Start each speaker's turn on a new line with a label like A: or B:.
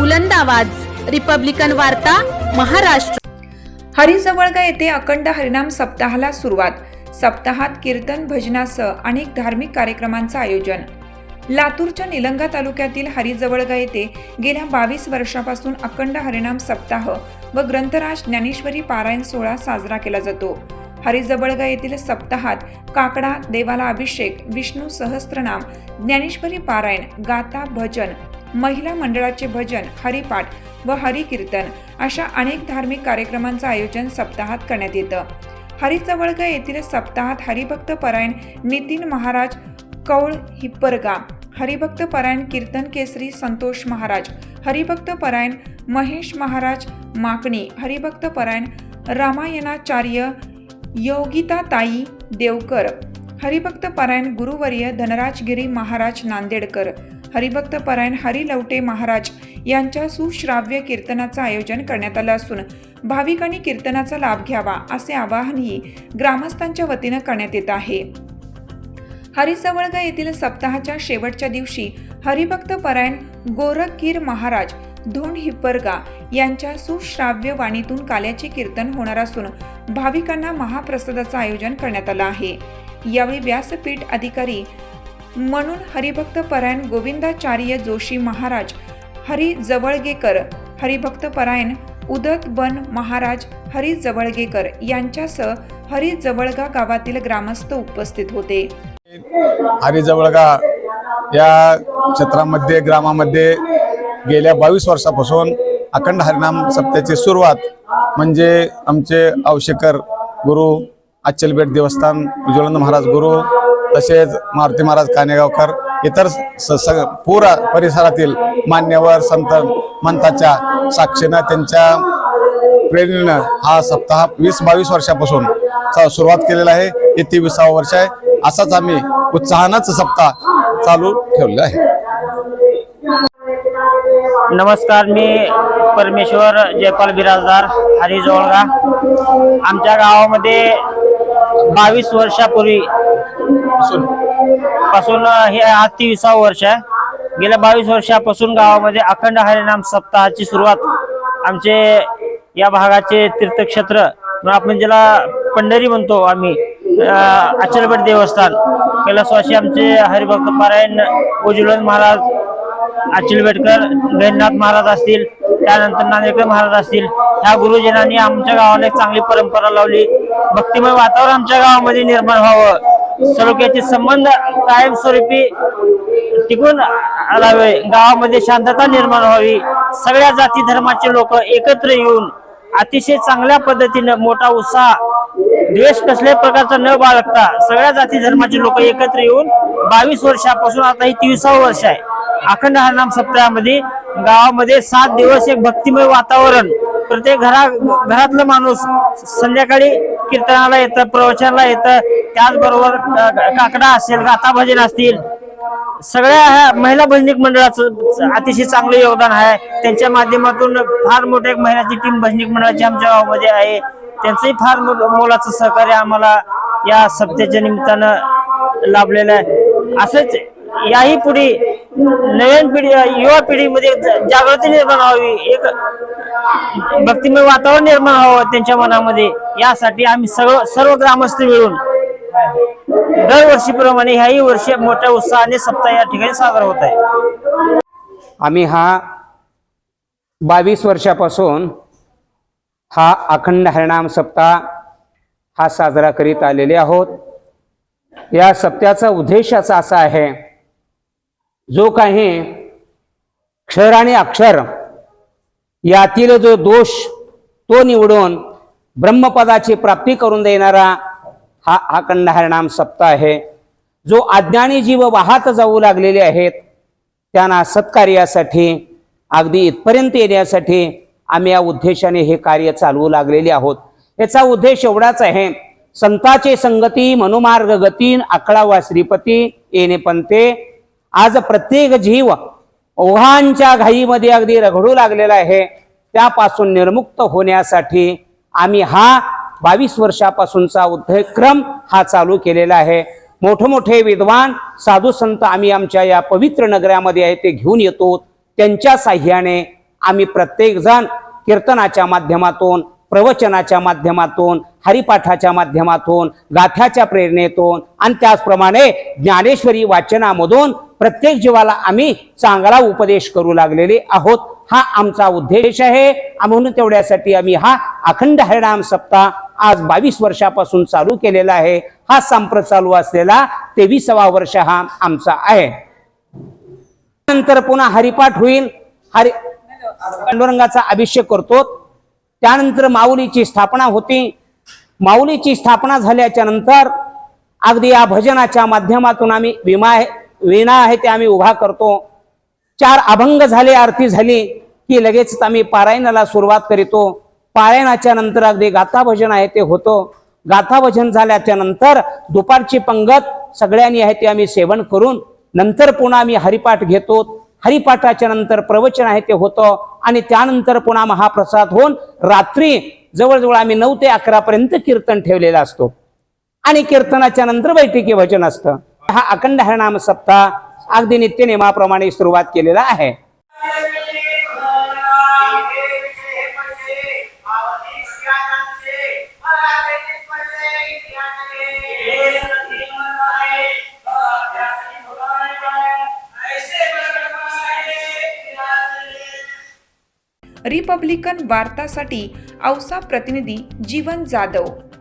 A: बुलंद आवाज. रिपब्लिकन वार्ता महाराष्ट्र.
B: हरिजवळगा येथे अखंड हरिनाम सप्ताहाला सुरुवात. सप्ताहात कीर्तन भजनासह अनेक धार्मिक कार्यक्रमांचं आयोजन. लातूरच्या निलंगा तालुक्यातील हरिजवळगा येथे गेल्या बावीस वर्षापासून अखंड हरिनाम सप्ताह व ग्रंथराज ज्ञानेश्वरी पारायण सोहळा साजरा केला जातो. हरिजवळगा येथील सप्ताहात काकडा देवाला अभिषेक विष्णू सहस्त्रनाम ज्ञानेश्वरी पारायण गाथा भजन महिला मंडळाचे भजन हरिपाठ व हरिकीर्तन अशा अनेक धार्मिक कार्यक्रमांचं आयोजन सप्ताहात करण्यात येतं. हरिजवळगा येथील सप्ताहात हरिभक्त परायण नितीन महाराज कौळ हिप्परगा हरिभक्त परायण कीर्तन केसरी संतोष महाराज हरिभक्त परायण महेश महाराज माकणी हरिभक्त परायण रामायणाचार्य योगिताताई देवकर हरिभक्त परायण गुरुवर्य धनराजगिरी महाराज नांदेडकर हरिभक्त परायण हरिलवटे महाराज यांच्या सुश्राव्य कीर्तनाचं आयोजन करण्यात आलं असून भाविकांनी कीर्तनाचा लाभ घ्यावा असे आवाहनही ग्रामस्थांच्या वतीनं करण्यात येत आहे. हरिसवळगा येथील सप्ताहाच्या शेवटच्या दिवशी हरिभक्त परायण गोरखगीर महाराज धोंड हिप्परगा यांच्या सुश्राव्य वाणीतून काल्याचे कीर्तन होणार असून भाविकांना महाप्रसादाचं आयोजन करण्यात आलं आहे. यावेळी व्यासपीठ अधिकारी म्हणून हरिभक्त परायण गोविंदाचार्य जोशी महाराज हरी जवळगेकर हरिभक्त परायण उदत बन महाराज हरी जवळगेकर यांच्यासह हरी जवळगा गावातील ग्रामस्थ उपस्थित होते.
C: हरिजवळगा या क्षेत्रामध्ये ग्रामामध्ये गेल्या बावीस वर्षापासून अखंड हरिनाम सप्त्याची सुरुवात म्हणजे आमचे आवशेकर गुरु अच्चलबेट देवस्थान उज्ज्वलानंद महाराज गुरु तसेच मारुती महाराज कानेगावकर इतर स स पूरा परिसरातील मान्यवर संत मंताच्या साक्षीनं त्यांच्या प्रेरणेनं हा सप्ताह वीस बावीस वर्षापासून चा- सुरुवात केलेला आहे. हे तेविसावं वर्ष आहे. असाच आम्ही उत्साहानंच सप्ताह चालू ठेवलेला आहे.
D: नमस्कार मी परमेश्वर जयपाल बिराजदार हरिजवळगा. आमच्या गावामध्ये बावीस वर्षापूर्वी पासून. हे हा तेविसावं वर्ष आहे. गेल्या बावीस वर्षापासून गावामध्ये अखंड हरिनाम सप्ताहाची सुरुवात आमचे या भागाचे तीर्थक्षेत्र आपण ज्याला पंढरी म्हणतो आम्ही अचलबट देवस्थान कैलासवासी आमचे हरिभक्त पारायण उज्ज्वलन महाराज अचिल बेटकर गैरनाथ महाराज असतील त्यानंतर नांदेडकर महाराज असतील. ह्या गुरुजनांनी आमच्या गावाला एक चांगली परंपरा लावली. भक्तिमय वातावरण आमच्या गावामध्ये निर्माण व्हावं. सलोख्याचे संबंध कायमस्वरूपी टिकून राहावे. गावामध्ये शांतता निर्माण व्हावी. सगळ्या जाती धर्माचे लोक एकत्र येऊन अतिशय चांगल्या पद्धतीनं मोठा उत्साह द्वेष कसल्याही प्रकारचा न बाळगता सगळ्या जाती धर्माचे लोक एकत्र येऊन बावीस वर्षापासून आता ही तेविसावं वर्ष आहे. अखंड हरनाम सप्ताहामध्ये गावामध्ये सात दिवस एक भक्तिमय वातावरण. प्रत्येक घरा घरातलं माणूस संध्याकाळी कीर्तनाला येतं प्रवचनाला येतं. त्याचबरोबर का- काकडा असेल गाथा भजन असतील. सगळ्या ह्या महिला भजनिक मंडळाचं अतिशय चांगलं योगदान आहे. त्यांच्या माध्यमातून फार मोठ्या एक महिलाची टीम भजनिक मंडळाची आमच्या गावामध्ये आहे. त्यांचंही फार मोलाचं सहकार्य आम्हाला या सप्त्याच्या निमित्तानं लाभलेलं आहे. असंच याही पुढे नवीन पिढी युवा पिढीमध्ये जागृती निर्माण व्हावी एक भक्तिमय वातावरण निर्माण व्हावं त्यांच्या मनामध्ये. यासाठी आम्ही सर्व सर्व ग्रामस्थ मिळून दरवर्षीप्रमाणे ह्याही वर्षी मोठ्या उत्साहाने सप्ताह या ठिकाणी साजरा होत आहे.
E: आम्ही हा बावीस वर्षापासून हा अखंड हरिणाम सप्ताह हा साजरा करीत आलेले आहोत. या सप्त्याचा उद्देशाचा असा आहे जो काही क्षर आणि अक्षर यातील जो दोष तो निवडून ब्रह्मपदाची प्राप्ती करून देणारा हा हा कंडहरणाम सप्ताह आहे. जो अज्ञानी जीव वाहत जाऊ लागलेले आहेत त्यांना सत्कार्यासाठी अगदी इथपर्यंत येण्यासाठी आम्ही या उद्देशाने हे कार्य चालवू लागलेले आहोत. याचा उद्देश एवढाच आहे संताचे संगती मनुमार्ग गतीन आकळावा श्रीपती येणे पंते आज प्रत्येक जीव ओघांच्या घाईमध्ये अगदी रगडू लागलेला आहे. त्यापासून निर्मुक्त होण्यासाठी आम्ही हा बावीस वर्षापासूनचा उद्धयक्रम हा चालू केलेला आहे. मोठमोठे विद्वान साधू संत आम्ही आमच्या या पवित्र नगरामध्ये आहे ते घेऊन येतो. त्यांच्या साह्याने आम्ही प्रत्येकजण कीर्तनाच्या माध्यमातून प्रवचनाच्या माध्यमातून हरिपाठाच्या माध्यमातून गाथ्याच्या प्रेरणेतून आणि त्याचप्रमाणे ज्ञानेश्वरी वाचनामधून प्रत्येक जीवाला आम्ही चांगला उपदेश करू लागलेले आहोत. हा आमचा उद्देश आहे. म्हणून तेवढ्यासाठी आम्ही हा अखंड हरिणाम सप्ताह आज बावीस वर्षापासून चालू केलेला आहे. हा संप्रत चालू असलेला तेवीसावा वर्ष हा आमचा आहे. नंतर पुन्हा हरिपाठ होईल. हरि पांडुरंगाचा अभिषेक करतो. त्यानंतर माऊलीची स्थापना होती. माऊलीची स्थापना झाल्याच्यानंतर अगदी या भजनाच्या माध्यमातून आम्ही विमा वीणा आहे ते आम्ही उभा करतो. चार अभंग झाले आरती झाली की लगेचच आम्ही पारायणाला सुरुवात करीतो. पारायणाच्या नंतर अगदी गाथा भजन आहे ते होतं. गाथा भजन झाल्याच्यानंतर दुपारची पंगत सगळ्यांनी आहे ते आम्ही सेवन करून नंतर पुन्हा आम्ही हरिपाठ घेतो. हरिपाठाच्या नंतर प्रवचन आहे ते होतं आणि त्यानंतर पुन्हा महाप्रसाद होऊन रात्री जवळजवळ आम्ही नऊ ते अकरापर्यंत कीर्तन ठेवलेलं असतो. आणि कीर्तनाच्या नंतर बैठकी भजन असतं. हा अखंड हरनाम सप्ताह अगदी नित्य नियमाप्रमाणे सुरुवात केलेला आहे.
B: रिपब्लिकन वार्तासाठी औसा प्रतिनिधी जीवन जाधव.